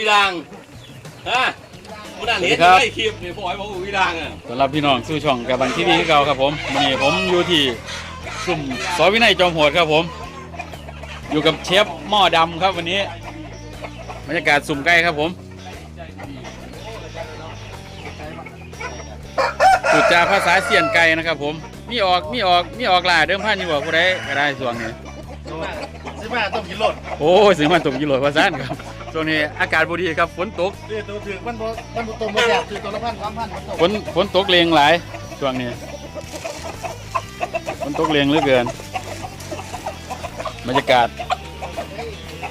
อีดังฮะมันนั่นเห็นครับไอ้คลิปนี่พ่อยบอกอูอีดังอะสำหรับพี่น้องสู่ช่องกับบันทีวีคือเก่าครับผมวันนี้ผมอยู่ที่สุ่มซอยวินัยจอมโหดครับผม อยู่กับเชฟหม้อดำครับวันนี้บรรยากาศสุ่มไก่ครับผมสุดจาภาษาเสียนไก่นะครับผมมีออกมีออกมีออกหลายเดิมพันอยู่บอกผู้ใดก็ได้ช่วงนี้สิมาต้องกินรถโอ้ยสิมาตกยี่หลอยภาษานครับ ช่วงนี้อากาศบดีครับฝนตกนี่ตัวถือมันบ่มันบ่ตรงบ่แซ่บถือตัวละพันสามพันมันตกฝนฝนตกเรียงหลายช่วงนี้ฝนตกเรียงเหลือเกินบรรยากาศ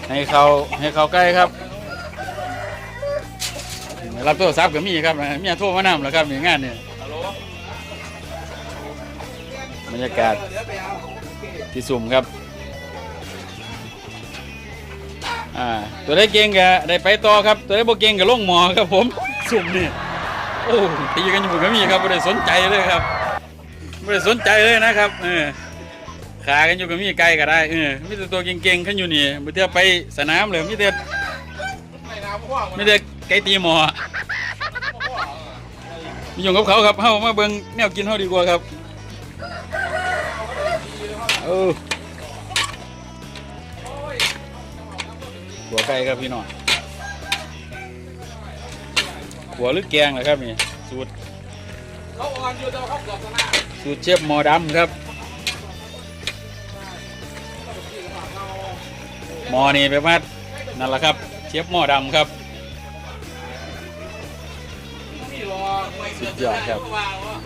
ให้เขาให้เขาใกล้ครับรับโทรศัพท์ก็มีครับเมียโทรมานำแล้วครับมีงานเนี่ยบรรยากาศที่สุ่มครับ อ่าตัวได้เก่งก็ได้ไปต่อครับ ตัวได้บ่เก่งก็ลงหมอครับผมสุ่มนี่โอ้ตีกันอยู่ก็มีครับไม่ได้สนใจเลยครับไม่ได้สนใจเลยนะครับเออขากันอยู่ก็มีไกลก็ได้เออมีแต่ตัวเก่งๆขึ้นอยู่นี่มื่เทียไปสนามเลยมีแต่มีแต่ไก่ตีหมอมีอยู่กับเขาครับเฮามาเบิ่งแนวกินเฮาดีกว่าครับเออ ไก่ครับพี่น้องหัวหรือแกงเหรอครับนี่สูตรเขาออนยู่แต่ว่าเขาเกือบชนะสูตรเชฟหมอดำครับหมอนี่ไปมานั่นแหละครับเชฟหมอดำครับสุดยอดครับ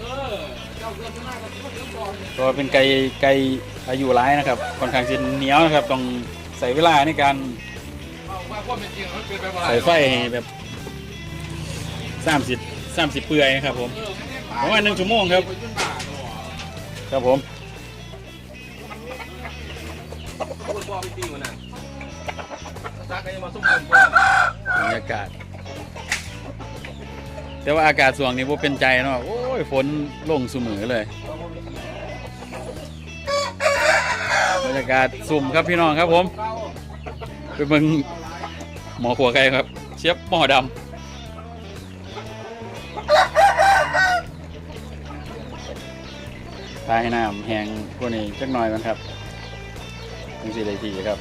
เออเจ้าเกือบชนะก็ถือว่าเกือบก่อนก็เป็นไก่ไก่อายุร้ายนะครับค่อนข้างจะเหนียวนะครับต้องใส่เวลาในการ ใส่ไฟให้แบบสามสิบสามสิบเปื่อยครับผมประมาณหนึ่งชั่วโมงครับ ครับผมพูดบ่ไปตีมันน่ะซักไอ้มาซุ่มกันบ่บรรยากาศ แต่ว่าอากาศส่วงนี้บ่เป็นใจเนาะโอ้ยฝนลงเสมอเลยบรรยากาศสุ่มครับพี่น้องครับผมไปเบิ่ง หมอขัวไก่ครับ เชียบหมอดำพายน้ำแหงพวกนี้จักหน่อยมันครับถึงสี่นาทีครับ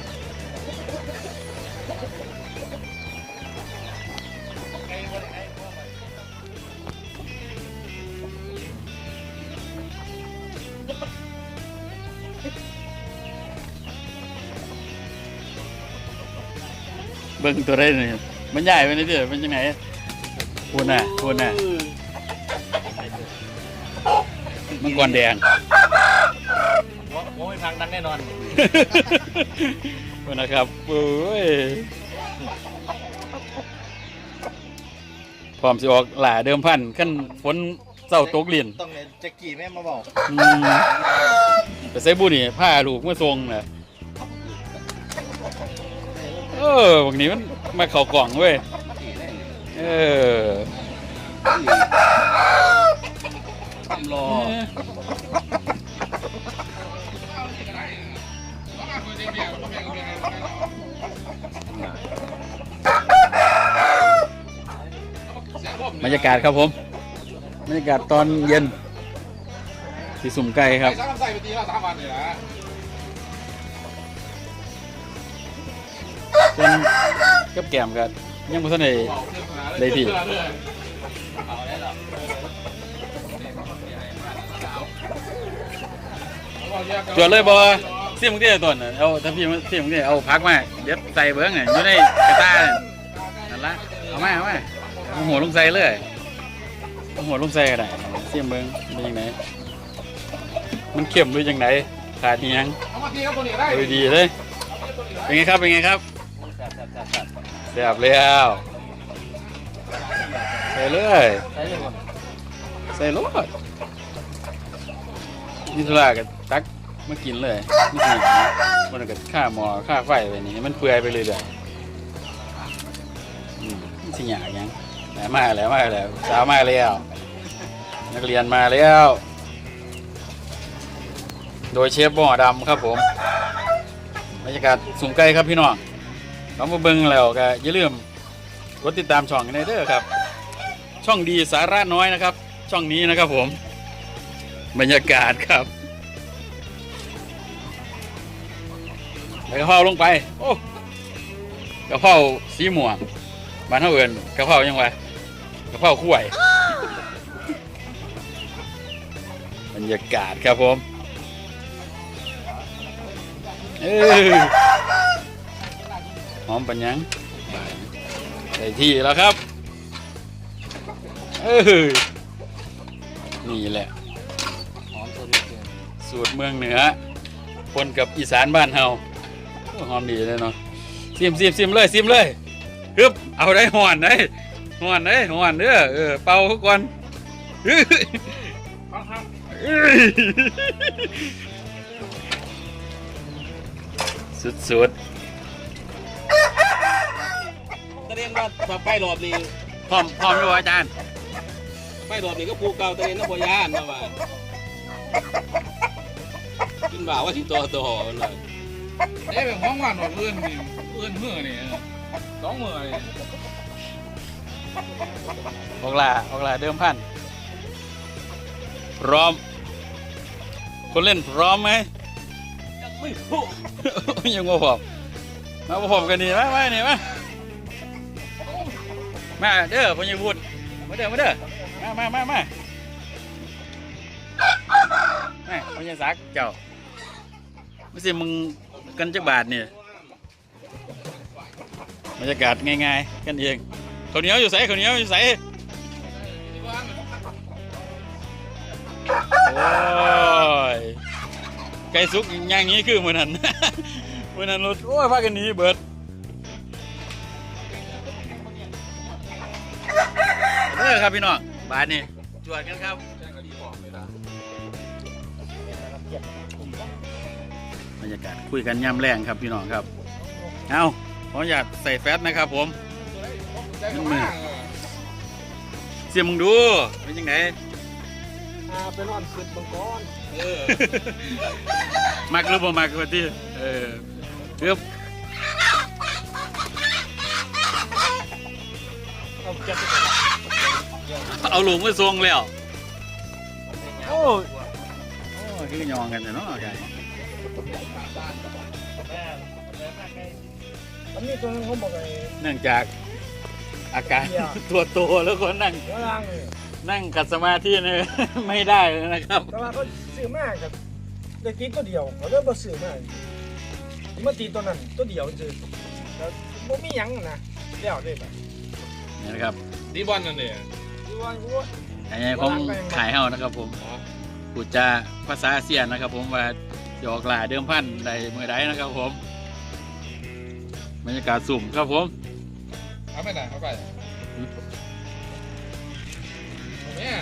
เบิ่งตัวได้เลยมันใหญ่ไปนิดเดียวมันยังไงพูนน่ะพูนน่ะมังกรแดงโอ้ยทางนั้นแน่นอนพูนนะครับโอ้ยพร้อมสิออกหล่าเดิมพันขั้นฝนเศร้าตกเลียนต้องเนี่ยแจ็กกี้แม่มาบอกอืมแต่ใส่บุนี่ผ้าลูกเมื่อทรงน่ะเออพวกนี้มันมาเข่ากล่องเว้ย เออทำรอบรรยากาศครับผม บรรยากาศตอนเย็นที่สุ่มไก่ครับ ส่ใส่ไปตีละสามวันนี่แหละส่วนกับแก้มกันยังไม่ทันได้ได้ที่จวดเลยบอเสียมึงเตี้ยต้นน่ะเอาถ้าพี่เสียมึงเตี้ยเอาพักมาเดี๋ยวใส่เบิ้งน่ะอยู่ในกระตาน่ะนั่นละเอามาเอามาเอาหัวลงใส่เลยเอาหัวลงใส่ก็ได้เสียมเบิ้งเป็นยังไงมันเข้มหรือยังไงขาดอิหยังเอามาตีครับตัวนี้ได้เอาดีๆเลยเป็นไงครับเป็นไงครับ เสียบแล้วใส่เลยใช่เลยคนใส่รถนี่สุราก็ตักมากินเลยนี่สิมันก็ค่าหมอค่าไฟไปนี่มันเปื่อยไปเรื่อยๆอืมนี่สิหยากหยังแหมมาแล้วมาแล้วสาวมาแล้ว นักเรียนมาแล้ว โดยเชฟบ่อดำครับผมบรรยากาศสุ่มไก่ครับพี่น้อง เรามาเบิ่งแล้วก็อย่าลืมกดติดตามช่องกันได้เด้อครับ ช่องดีสาระน้อยนะครับ ช่องนี้นะครับผม บรรยากาศครับกระเพราลงไป โอ้กระเพราสีม่วงบ้านเฮาเอิ้นกระเพรายังไงกระเพราคุ้วยบรรยากาศครับผมเออ หอมปัญญังใส่ที่แล้วครับเออนี่แหละหอมตัวนี้เกินสูตรเมืองเหนือปนกับอีสานบ้านเฮาโอ้หอมดีเลยเนาะซิมซิมซิมเลยซิมเลยฮึบเอาได้หอนได้หอนได้หอนเด้อเออเป่าก่อนอื้ออื้ อสุดสุดตะเรียนว่าถ้าไปรอบนี้ๆพร้อมพร้อมอยู่บ่อาจารย์ไปรอบนี้ก็ปูเก่าตะเรียนน้ำบ่ยานมาว่ากินบ่าว่าสิตัวโตเลยเอ้ยแบบห้องว่านออกเอื้อนนี่เอื้อนมือนี่สองมือนี่ออกลาออกลาเดิมพันพร้อม คนเล่นพร้อมไหมไม่พูดยังมาพร้อมมาพร้อมกันนี่มามานี่มาม มาเด้อพญ่บุญมาเด้อมาเด้อมามามามามาพญศักดิ์เจ้าไม่ใช่มึงกันจักบาทนี่ยบรรยากาศง่ายๆกันเองข้าวเหนียวอยู่ใส่ข้าวเหนียวอยู่ใส่โอ้ยไก่สุกอย่างนี้คือเหมือนนั้นเหมือนนั้นรถโอ้ยพากันหนีเบิด ด้อครับพี่น้องบาทนี่จวดกันครับบรรยากาศคุยกันย่ำแรงครับพี่น้องครับ เอาขออนุญาตใส่แฟตนะครับผมมือเสียมึงดู เป็นยังไงอ่าไปนอนคืนบังกอนเออมักหรือบ่มักว่าที่เออเกือบเอาเก็บไป เอาหลุมมาทรงแล้ว โอ้ยโอ้ยคือยองกันเนาะไก่อันนี้ตัวนึงเขาบอกไอ้เนื่องจากอาการเหี้ยตัวโตแล้วก็นั่ง หัวรางเลยนั่งขัดสมาธิเนี่ยไม่ได้เลยนะครับ แต่ว่าเขาซื้อมากกับได้ตีตัวเดียวเขาเริ่มมาซื้อมากมาตีตัวนั้นตัวเดียวจริงแล้วบ่มีหยังนะเดี๋ยวเลยแบบนี่นะครับ ดีบอลนั่นเนี่ย ที่ว่ากูว่าอันนี้ผมขายเฮานะครับผมพูดจาภาษาอาเซียนนะครับ ผมว่าจะออกลาเดิมพันใดเมื่อใดนะครับผมบรรยากาศสุ่มครับผมเอาไปไหนเอาไปเนี่ย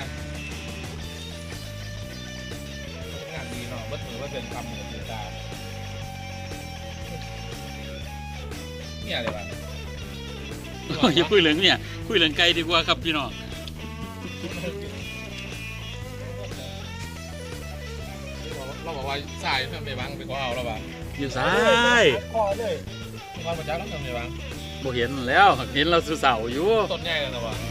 งานดีเนาะวัดมือว่าเป็นคำเหนือตาเนี่ยอะไรบ้างอย่าคุยเรื่องเนี่ยคุยเรื่องไกลดีกว่าครับพี่น้อง ว่าสายเพื่อนไปบ้างไปก็เอาแล้วบ้างอยู่ซ้ายคอเลยว่าประจ้าต้องทำไงบ้างบ่เห็นแล้วเห็นเราสุเสาอยู่ต้นใหญ่แล้วนะวะเ